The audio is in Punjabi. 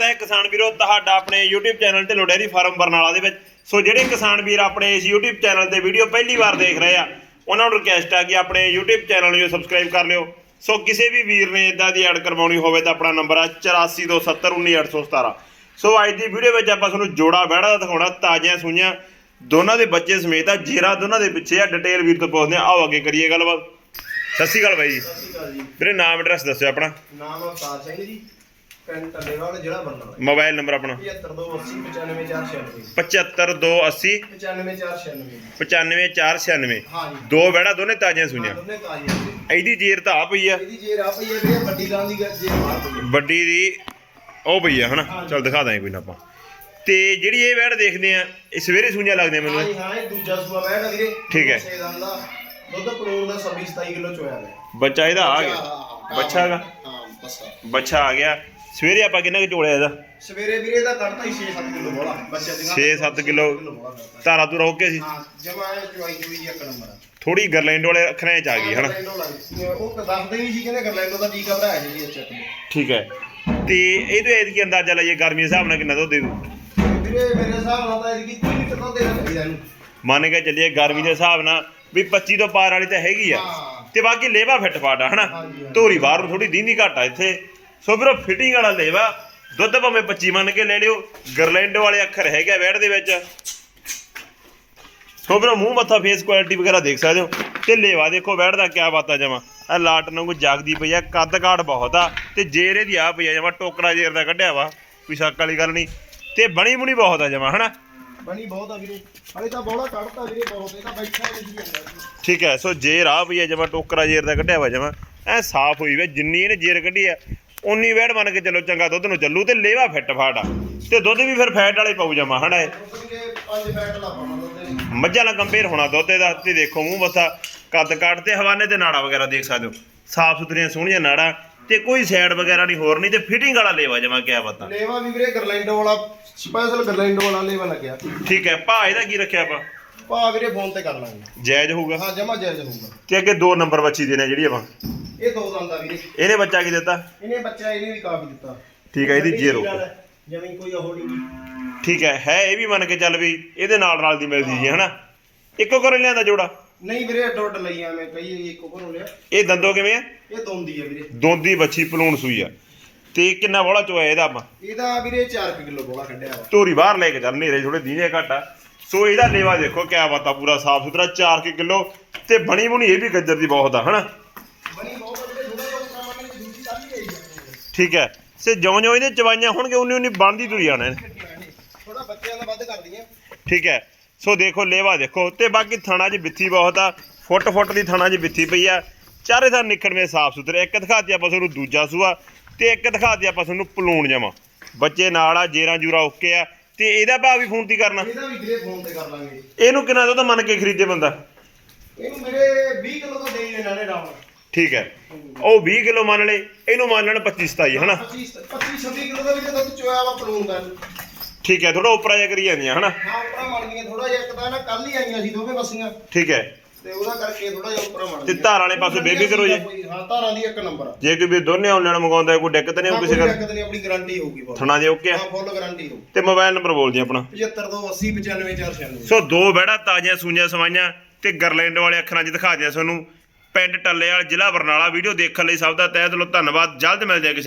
ਤਾਂ ਕਿਸਾਨ ਵੀਰੋ ਤੁਹਾਡਾ ਆਪਣੇ YouTube ਚੈਨਲ ਤੇ ਡੇਅਰੀ ਫਾਰਮ ਬਰਨਾਲਾ ਦੇ ਵਿੱਚ। ਸੋ ਜਿਹੜੇ ਕਿਸਾਨ ਵੀਰ ਆਪਣੇ ਇਸ YouTube ਚੈਨਲ ਤੇ ਵੀਡੀਓ ਪਹਿਲੀ ਵਾਰ ਦੇਖ ਰਹੇ ਆ ਉਹਨਾਂ ਨੂੰ ਰਿਕਵੈਸਟ ਆ ਕਿ ਆਪਣੇ YouTube ਚੈਨਲ ਨੂੰ ਸਬਸਕ੍ਰਾਈਬ ਕਰ ਲਿਓ। ਸੋ ਕਿਸੇ ਵੀ ਵੀਰ ਨੇ ਇਦਾਂ ਦੀ ਐਡ ਕਰਵਾਉਣੀ ਹੋਵੇ ਤਾਂ ਆਪਣਾ ਨੰਬਰ ਆ 8427191817 ਸੋ ਅੱਜ ਦੀ ਵੀਡੀਓ ਵਿੱਚ ਆਪਾਂ ਤੁਹਾਨੂੰ ਜੋੜਾ ਬਹਿੜਾ ਦਿਖਾਉਣਾ ਤਾਜ਼ੀਆਂ ਸੂਈਆਂ ਦੋਨਾਂ ਦੇ ਬੱਚੇ ਸਮੇਤ ਆ ਜੇਰਾ ਦੋਨਾਂ ਦੇ ਪਿੱਛੇ ਆ ਡਿਟੇਲ ਵੀਰ ਤੋਂ ਪੁੱਛਦੇ ਆ। ਆਓ ਅੱਗੇ ਕਰੀਏ ਗੱਲਬਾਤ। ਸਤਿ ਸ਼੍ਰੀ ਅਕਾਲ ਬਾਈ ਜੀ। ਸਤਿ ਸ਼੍ਰੀ ਅਕਾਲ ਜੀ। ਵੀਰੇ ਨਾਮ ਐਡਰੈਸ ਦੱਸਿਓ ਆਪਣਾ। ਨਾਮ ਅਵਤਾਰ ਸਿੰਘ ਜੀ। ਪਿੰਡ ਟੱਲੇਵਾਲ ਜ਼ਿਲ੍ਹਾ ਬਰਨਾਲਾ ਮੋਬਾਈਲ ਨੰਬਰ ਆਪਣਾ। 7280 75280 95496 95496 ਹਾਂ ਜੀ ਦੋ ਬਹਿੜਾ ਦੋਨੇ ਤਾਜ਼ੀਆਂ ਦੋਨੇ ਜੀ ਇਹਦੀ ਜੇਰ ਤਾਂ ਆ ਪਈ ਆ। ਇਹਦੀ ਜੇ ਰਾਹ ਪਈ ਹੈ ਵੀ ਇਹ ਵੱਡੀ ਗਾਂ ਦੀ ਗ- ਜੇ ਬਾਹਰ ਪਈ ਹੈ ਵੱਡੀ ਦੀ ਉਹ ਪਈ ਆ ਹਨਾ? ਚਲ ਦਿਖਾ ਦਾਂਗੇ ਕੋਈ ਨਾ ਆਪਾਂ। ਤੇ ਜਿਹੜੀ ਇਹ ਬਹਿੜ ਦੇਖਦੇ ਆ ਇਹ ਸਵੇਰੇ ਸੂਈਆਂ ਲੱਗਦੀਆਂ ਹਾਂ ਮੈਨੂੰ? ਜੀ ਹਾਂ ਇਹ ਦੂਜਾ ਸੂਆ ਬੈਠਾ ਵੀਰੇ। ਠੀਕ ਹੈ। ਛੇ ਦੰਦ ਦਾ। ਦੁੱਧ ਪਲੂਣ ਦਾ 26 27 ਕਿਲੋ ਚੋਇਆ ਗਿਆ ਬੱਚਾ ਇਹਦਾ ਆ ਗਿਆ। ਬੱਚਾ ਹੈਗਾ? ਹਾਂ ਬੱਸਾ ਬੱਚਾ ਆ ਗਿਆ। ਸਵੇਰੇ ਆਪਾਂ ਕਿੰਨਾ ਕੁ ਝੋਲਿਆ ਇਹਦਾ? ਸਵੇਰੇ ਵੀਰੇ ਦਾ ਕੱਢਤਾ ਹੀ 6 7 ਕਿਲੋ ਬੋਲਾ ਬੱਚੇ ਦੀ 6-7 ਕਿਲੋ ਧਾਰਾ ਤੋਂ ਰੋਕ ਕੇ ਸੀ। ਹਾਂ ਜਮਾ ਚੁਆਈ ਚੁਈ ਇੱਕ ਨੰਬਰ ਥੋੜੀ ਗਰਲੈਂਡ ਵਾਲੇ ਅੱਖਰਾਂ 'ਚ ਆ ਗਈ ਹਨਾ? ਉਹ ਦੱਸਦੇ ਨਹੀਂ ਸੀ ਕਹਿੰਦੇ ਗਰਲੈਂਡੋ ਦਾ ਟੀਕਾ ਭਰਾਇਆ ਜੀ ਅੱਛਾ ਠੀਕ ਹੈ। ਤੇ ਇਹ ਤੋਂ ਐਤਕੀ ਅੰਦਾਜ਼ਾ ਲਾਈਏ ਗਰਮੀ ਦੇ ਹਿਸਾਬ ਨਾਲ ਕਿੰਨਾ ਦੁੱਧ ਦੇ ਦੂ ਵੀਰੇ ਮੇਰੇ ਹਿਸਾਬ ਨਾਲ ਤਾਂ ਇਹਦੀ 30 ਲੀਟਰ ਦੁੱਧ ਦੇਣਾ ਚਾਹੀਦਾ ਇਹਨੂੰ। ਮੰਨ ਕੇ ਚੱਲੀਏ ਗਰਮੀ ਦੇ ਹਿਸਾਬ ਨਾਲ ਵੀ 25 ਤੋਂ ਪਾਰ ਵਾਲੀ ਤਾਂ ਹੈਗੀ ਆ। ਹਾਂ। ਤੇ ਬਾਕੀ ਲੇਵਾ ਫਿੱਟ ਫਾਟ ਆ ਹਨਾ। ਧੋਰੀ ਬਾਹਰ ਨੂੰ ਥੋੜੀ ਦੀਂਦੀ ਘੱਟ ਆ ਇੱਥੇ। ਸੋ ਵੀਰੋ ਫਿਟਿੰਗ ਵਾਲਾ ਲੇਵਾ ਦੁੱਧ ਭਾਵੇਂ 25 ਮੰਨ ਕੇ ਲੈ ਲਿਓ ਗਰਲੈਂਡ ਵਾਲੇ ਅੱਖਰ ਹੈਗੇ ਆ ਵੈੜ ਦੇ ਵਿੱਚ। ਸੋ ਵੀਰੋ ਮੂੰਹ ਮੱਥਾ ਫੇਸ ਕੁਆਲਿਟੀ ਵਗੈਰਾ ਦੇਖ ਸਕਦੇ ਹੋ। ਤੇ ਲੇਵਾ ਦੇਖੋ ਵੈੜ ਦਾ ਕਿਆ ਬਾਤ ਆ ਜਮਾ। ਆ ਲਾਟ ਨੂੰ ਜਾਗਦੀ ਪਈ ਆ ਕੱਦ ਕਾਠ ਬਹੁਤ ਆ ਤੇ ਜੇਰ ਇਹਦੀ ਆ ਪਈ ਆ ਜਮਾ ਟੋਕਰਾ ਜੇਰ ਦਾ ਕੱਢਿਆ ਵਾ ਕੋਈ ਸ਼ੱਕ ਵਾਲੀ ਗੱਲ ਨਹੀਂ। ਤੇ ਬਣੀ ਬੁਣੀ ਬਹੁਤ ਆ ਜਮਾ ਹਨਾ? ਬਣੀ ਬਹੁਤ ਆ ਵੀਰੇ। ਹਲੇ ਤਾਂ ਬੋਲਾ ਕੱਢਤਾ ਵੀਰੇ ਬਹੁਤ ਇਹ ਤਾਂ ਬੈਠਾ ਨਹੀਂ ਜਾਂਦਾ। ਠੀਕ ਹੈ ਸੋ ਜੇਰ ਆ ਪਈ ਹੈ ਜਮਾ ਟੋਕਰਾ ਜੇਰ ਦਾ ਕੱਢਿਆ ਵਾ ਜਮਾ। ਐ ਸਾਫ਼ ਹੋਈ ਵੇ ਜਿੰਨੀ ਇਹਨੇ ਜੇਰ ਕੱਢੀ ਆ ਉਨੀ ਵੈੜ ਮੰਨ ਕੇ ਚੱਲੋ ਚੰਗਾ ਦੁੱਧ ਨੂੰ ਚੱਲੂ ਤੇ ਲੇਵਾ ਫਿੱਟ ਆ ਤੇ ਦੁੱਧ ਵੀ ਫਿਰ ਫੈਟ ਵਾਲੇ ਪਾਉ ਦੁੱਧ ਦੇ ਮੱਝਾਂ ਨਾਲ ਕੰਪੇਅਰ ਹੋਣਾ ਦੁੱਧ ਇਹਦਾ ਤੇ ਦੇਖੋ ਮੂੰਹ ਮੱਥਾ ਕੱਦ ਕਾਟ ਤੇ ਹਵਾਨੇ ਤੇ ਨਾੜਾ ਵਗੈਰਾ ਦੇਖ ਸਕਦੇ ਹੋ। ਸਾਫ਼ ਸੁਥਰੀਆਂ ਸੋਹਣੀਆਂ ਨਾੜਾਂ ਤੇ ਕੋਈ ਸਾਈਡ ਵਗੈਰਾ ਨਹੀਂ ਹੋਰ ਨਹੀਂ ਤੇ ਫਿਟਿੰਗ ਵਾਲਾ ਲੇਵਾ ਜਮਾ ਕਿਆ ਪਤਾ। ਲੇਵਾ ਵੀ ਵੀਰੇ ਗਰਲੈਂਡੋ ਵਾਲਾ ਸਪੈਸ਼ਲ ਗਰਲੈਂਡੋ ਵਾਲਾ ਲੇਵਾ ਲੱਗਿਆ। ਠੀਕ ਹੈ ਭਾ ਇਹਦਾ ਕੀ ਰੱਖਿਆ ਆਪਾਂ? ਭਾ ਵੀਰੇ ਫੋਨ ਤੇ ਕਰ ਲਾਂਗੇ। ਜਾਇਜ਼ ਹੋਊਗਾ। ਹਾਂ ਜਮਾ ਜਾਇਜ਼ ਹੋਊਗਾ। ਤੇ ਅੱਗੇ ਦੋ ਨੰਬਰ ਬੱਚੀ ਦੇਣੇ ਜਿਹੜੀ ਆਪਾਂ। ਇਹ ਦੋ ਦੰਦ ਆ ਵੀਰੇ। ਇਹਨੇ ਬੱਚਾ ਕੀ ਦਿੱਤਾ? ਇਹਨੇ ਬੱਚਾ ਇਹਨੇ ਵੀ ਕਾਫੀ ਦਿੱਤਾ। ਠੀਕ ਹੈ ਇਹਦੀ ਜੀਰੋ। ਜਿਵੇਂ ਕੋਈ ਉਹ ਨਹੀਂ ਠੀਕ ਹੈ ਹੈ ਇਹ ਵੀ ਮੰਨ ਕੇ ਚੱਲ ਵੀ ਇਹਦੇ ਨਾਲ ਨਾਲ ਦੀ ਮਿਲਦੀ ਜੀ ਹਨਾ? ਇੱਕੋ ਕਰ ਲਿਆਂਦਾ ਜੋੜਾ? ਨਹੀਂ ਵੀਰੇ ਡੋਟ ਲਈ ਆ ਮੈਂ ਕਈ ਇੱਕ ਘਰੋਂ ਲਿਆ। ਇਹ ਦੰਦੋ ਕਿਵੇਂ ਆ? ਇਹ ਦੋਂਦੀ ਆ ਵੀਰੇ। ਦੋਂਦੀ ਬੱਚੀ ਪਲੂਣ ਸੂਈ ਆ। ਤੇ ਕਿੰਨਾ ਬੋਲਾ ਚੋਇਆ ਇਹਦਾ ਆਪਾਂ? ਇਹਦਾ ਵੀਰੇ 4 ਕਿਲੋ ਬੋਲਾ ਕੱਢਿਆ ਵਾ। ਧੋਰੀ ਬਾਹਰ ਲੈ ਕੇ ਚੱਲ ਨੇਰੇ ਥੋੜੇ ਦੀਨੇ ਘੱਟ ਸੋ ਇਹਦਾ ਲੇਵਾ ਦੇਖੋ ਕਿਆ ਬਾਤਾ ਪੂਰਾ ਸਾਫ਼ ਸੁਥਰਾ 4 ਕਿਲੋ। ਤੇ ਬਣੀ ਬੁਣੀ ਇਹ ਵੀ ਗੱਜਰ ਦੀ ਬਹੁਤ ਆ ਹਨਾ? ਠੀਕ ਹੈ। ਸੇ ਜਿਉਂ ਜਿਉਂ ਇਹਦੇ ਚਵਾਈਆਂ ਹੋਣਗੇ ਉਨੀ ਉਨੀ ਬਣਦੀ ਤੁਰੀ ਜਾਣਾ ਇਹਨੇ। ਥੋੜਾ ਬੱਚਿਆਂ ਦਾ ਵੱਧ ਕਰਦੀਆਂ ਠੀਕ ਹੈ। ਸੋ ਦੇਖੋ ਲੇਵਾ ਦੇਖੋ। ਤੇ ਬਾਕੀ ਥਣਾ 'ਚ ਬਿੱਥੀ ਬਹੁਤ ਆ। ਫੁੱਟ ਫੁੱਟ ਦੀ ਥਣਾ 'ਚ ਬਿੱਥੀ ਪਈ ਆ। ਚਾਰੇ ਥਾਂ ਨਿਕਲਵੇਂ ਸਾਫ਼ ਸੁਥਰੇ ਇੱਕ ਦਿਖਾਤੀ ਆਪਾਂ ਤੁਹਾਨੂੰ ਦੂਜਾ ਸੂਆ ਤੇ ਇੱਕ ਦਿਖਾਤੀ ਆਪਾਂ ਤੁਹਾਨੂੰ ਪਲੂਣ ਜਾਵਾਂ ਬੱਚੇ ਨਾਲ ਆ ਜੇਰਾਂ ਜੂਰਾ ਓਕੇ ਆ। ਤੇ ਇਹਦਾ ਭਾਅ ਵੀ ਫੋਨ ਤੇ ਕਰਨਾ। ਇਹਦਾ ਵੀ ਵੀਰੇ ਫੋਨ ਤੇ ਕਰ ਲਾਂਗੇ। ਇਹਨੂੰ ਕਿੰਨਾ ਦੁੱਧ ਮੰਨ ਕੇ ਖਰੀਦੇ ਬੰਦਾ? ਇਹਨੂੰ ਮੇਰੇ 20 ਕਿਲੋ ਦਾ ਦੇ ਹੀ ਦੇਣਾ ਨੇ ਰਾਮ ਠੀਕ ਹੈ। ਉਹ 20 ਕਿਲੋ ਮੰਨ ਲਏ ਇਹਨੂੰ ਮੰਨ ਲੈਣ 25 27 ਹਨਾ? 25 25 26 ਕਿਲੋ ਦਾ ਵੀ ਤੇ ਦੁੱਧ ਚੋਇਆ ਵਾ ਪਲੂਨ ਦਾ। ਠੀਕ ਹੈ ਥੋੜਾ ਉੱਪਰਾ ਜਿਹਾ ਕਰੀ ਜਾਂਦੀਆਂ ਹਨਾ? ਹਾਂ ਉੱਪਰਾਂ ਗਈਆਂ ਥੋੜਾ ਜਿਹਾ ਇੱਕ ਤਾਂ ਨਾ ਕੱਲ ਹੀ ਆਈਆਂ ਸੀ ਦੋਵੇਂ ਬੱਸੀਆਂ। ਠੀਕ ਹੈ। ਤੇ ਉਹਦਾ ਕਰਕੇ ਥੋੜਾ ਜਿਹਾ ਉੱਪਰਾਂ ਮੜ ਤੇ ਧਾਰ ਵਾਲੇ ਪਾਸੇ ਬੇਬੀ ਕਰੋ ਜੀ। ਹਾਂ ਧਾਰਾਂ ਦੀ ਇੱਕ ਨੰਬਰ ਆ। ਜੇ ਕੋਈ ਵੀ ਦੋਨੇ ਆਨਲਾਈਨ ਮੰਗਾਉਂਦਾ ਕੋਈ ਦਿੱਕਤ ਨਹੀਂ ਹੋਊ ਕਿਸੇ ਕੋਈ ਗੱਲ ਦਿੱਕਤ ਨਹੀਂ ਆਪਣੀ ਗਾਰੰਟੀ ਹੋਊਗੀ ਬਹੁਤ। ਥਣਾ ਦੇ ਓਕੇ ਆ। ਹਾਂ ਫੁੱਲ ਗਾਰੰਟੀ ਹੋਊ। ਤੇ ਮੋਬਾਈਲ ਨੰਬਰ ਬੋਲ ਜੀ ਆਪਣਾ। 75 ਤੋਂ 80 95 496 ਸੋ ਦੋ ਬਹਿੜਾ ਤਾਜ਼ੀਆਂ ਸੂਈਆਂ ਸਵਾਈਆਂ ਤੇ ਗਰਲੈਂਡ ਵਾਲੇ ਅੱਖਰਾਂ 'ਚ ਦਿਖਾ ਦਿਆ ਤੁਹਾਨੂੰ ਪਿੰਡ ਟੱਲੇਵਾਲ ਜ਼ਿਲ੍ਹਾ ਬਰਨਾਲਾ ਵੀਡੀਓ ਦੇਖਣ ਲਈ ਸਭ ਦਾ ਤਹਿ ਦਿਲੋਂ ਧੰਨਵਾਦ। ਜਲਦ ਮਿਲਦੇ ਆ ਕਿਸੇ